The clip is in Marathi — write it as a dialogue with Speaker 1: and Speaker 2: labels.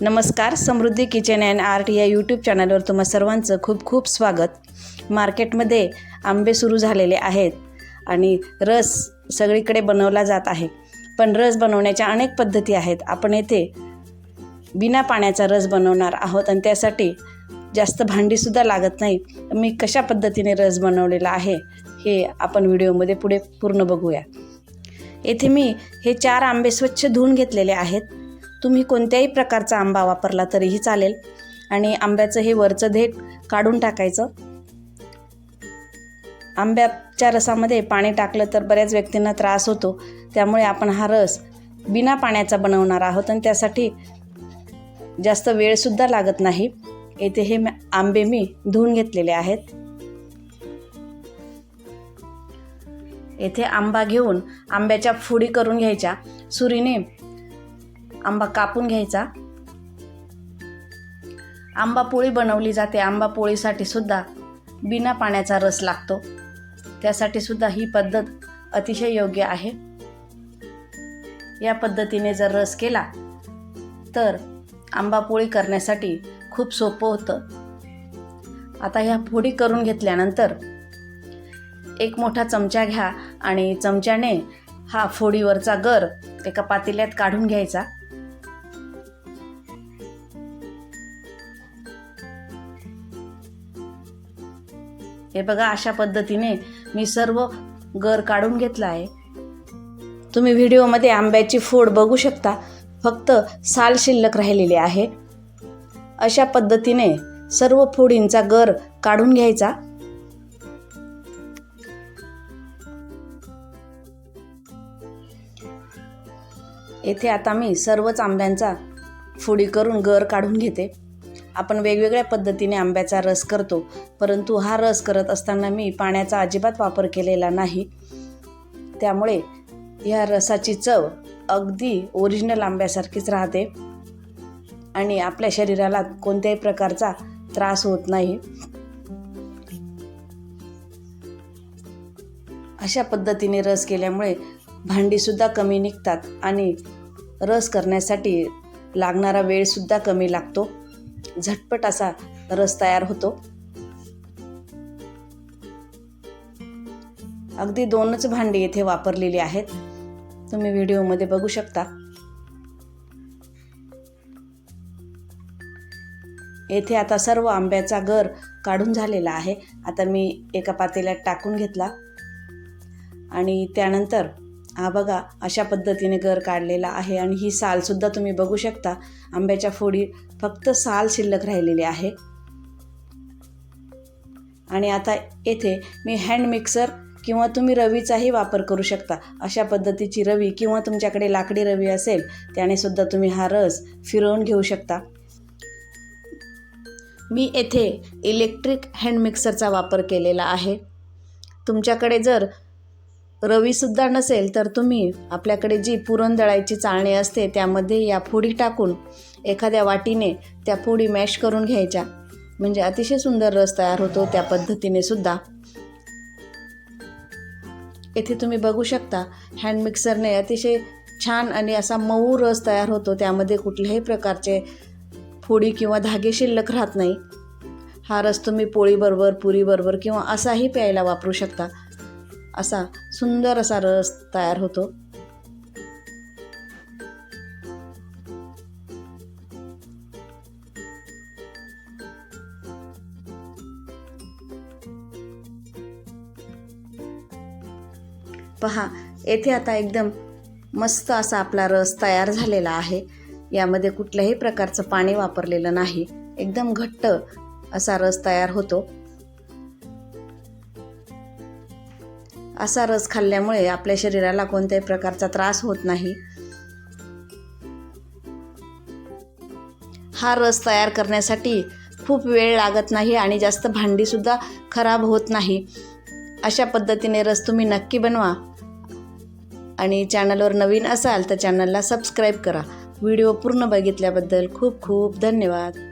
Speaker 1: नमस्कार समृद्धी किचन अँड आर्ट या यूट्यूब चॅनलवर तुम्हा सर्वांचं खूप खूप स्वागत. मार्केटमध्ये आंबे सुरू झालेले आहेत आणि रस सगळीकडे बनवला जात आहे. पण रस बनवण्याच्या अनेक पद्धती आहेत. आपण येथे बिना पाण्याचा रस बनवणार आहोत आणि त्यासाठी जास्त भांडीसुद्धा लागत नाही. मी कशा पद्धतीने रस बनवलेला आहे हे आपण व्हिडिओमध्ये पुढे पूर्ण बघूया. येथे मी हे चार आंबे स्वच्छ धुवून घेतलेले आहेत. तुम्ही कोणत्याही प्रकारचा आंबा वापरला तरीही चालेल. आणि आंब्याचं हे वरचं देठ काढून टाकायचं. आंब्याच्या रसामध्ये पाणी टाकलं तर बऱ्याच व्यक्तींना त्रास होतो. त्यामुळे आपण हा रस बिना पाण्याचा बनवणार आहोत आणि त्यासाठी जास्त वेळसुद्धा लागत नाही. येथे हे आंबे मी धुवून घेतलेले आहेत. येथे आंबा घेऊन आंब्याच्या फोडी करून घ्यायच्या. सुरीने आंबा कापून घ्यायचा. आंबा पोळी बनवली जाते. आंबा पोळीसाठी सुद्धा बिना पाण्याचा रस लागतो. त्यासाठी सुद्धा ही पद्धत अतिशय योग्य आहे. या पद्धतीने जर रस केला तर आंबा पोळी करण्यासाठी खूप सोपं होतं. आता ह्या फोडी करून घेतल्यानंतर एक मोठा चमचा घ्या आणि चमच्याने हा फोडीवरचा गर एका पातेल्यात काढून घ्यायचा. हे बघा अशा पद्धतीने मी सर्व गर काढून घेतला आहे. तुम्ही व्हिडिओमध्ये आंब्याची फोड बघू शकता. फक्त साल शिल्लक राहिलेली आहे. अशा पद्धतीने सर्व फोडींचा गर काढून घ्यायचा. येथे आता मी सर्वच आंब्यांचा फोडी करून गर काढून घेते. आपण वेगवेगळ्या पद्धतीने आंब्याचा रस करतो. परंतु हा रस करत असताना मी पाण्याचा अजिबात वापर केलेला नाही. त्यामुळे ह्या रसाची चव अगदी ओरिजिनल आंब्यासारखीच राहते. आणि आपल्या शरीराला कोणत्याही प्रकारचा त्रास होत नाही. अशा पद्धतीने रस केल्यामुळे भांडीसुद्धा कमी निघतात आणि रस करण्यासाठी लागणारा वेळसुद्धा कमी लागतो. झटपट असा रस तयार होतो. अगदी दोनच भांडी येथे वापरलेली आहेत. तुम्ही व्हिडिओमध्ये बघू शकता. येथे आता सर्व आंब्याचा गर काढून झालेला आहे. आता मी एका पातेल्यात टाकून घेतला. आणि त्यानंतर हा बघा अशा पद्धतीने गर काढलेला आहे आणि ही सालसुद्धा तुम्ही बघू शकता. आंब्याच्या फोडी फक्त साल शिल्लक राहिलेली आहे. आणि आता येथे मी हँड मिक्सर किंवा तुम्ही रवीचाही वापर करू शकता. अशा पद्धतीची रवी किंवा तुमच्याकडे लाकडी रवी असेल त्याने सुद्धा तुम्ही हा रस फिरवून घेऊ शकता. मी येथे इलेक्ट्रिक हँड मिक्सरचा वापर केलेला आहे. तुमच्याकडे जर रवीसुद्धा नसेल तर तुम्ही आपल्याकडे जी पुरणदळायची चाळणी असते त्यामध्ये या फोडी टाकून एखाद्या वाटीने त्या फोडी मॅश करून घ्यायच्या. म्हणजे अतिशय सुंदर रस तयार होतो त्या पद्धतीने सुद्धा. येथे तुम्ही बघू शकता हँड मिक्सरने अतिशय छान आणि असा मऊ रस तयार होतो. त्यामध्ये कुठल्याही प्रकारचे फोडी किंवा धागे शिल्लक राहत नाही. हा रस तुम्ही पोळीबरोबर पुरीबरोबर किंवा असाही प्यायला वापरू शकता. असा सुंदर असा रस तयार होतो. पहा येथे आता एकदम मस्त असा आपला रस तयार झालेला आहे. यामध्ये कुठल्याही प्रकारचं पाणी वापरलेलं नाही. एकदम घट्ट असा रस तयार होतो. असा रस खाल्ल्यामुळे आपल्या शरीराला कोणत्याही प्रकारचा त्रास होत नाही. हा रस तयार करण्यासाठी खूप वेळ लागत नाही आणि जास्त भांडीसुद्धा खराब होत नाही. अशा पद्धतीने रस तुम्ही नक्की बनवा. आणि चॅनलवर नवीन असाल तर चॅनलला सबस्क्राईब करा. व्हिडिओ पूर्ण बघितल्याबद्दल खूप खूप धन्यवाद.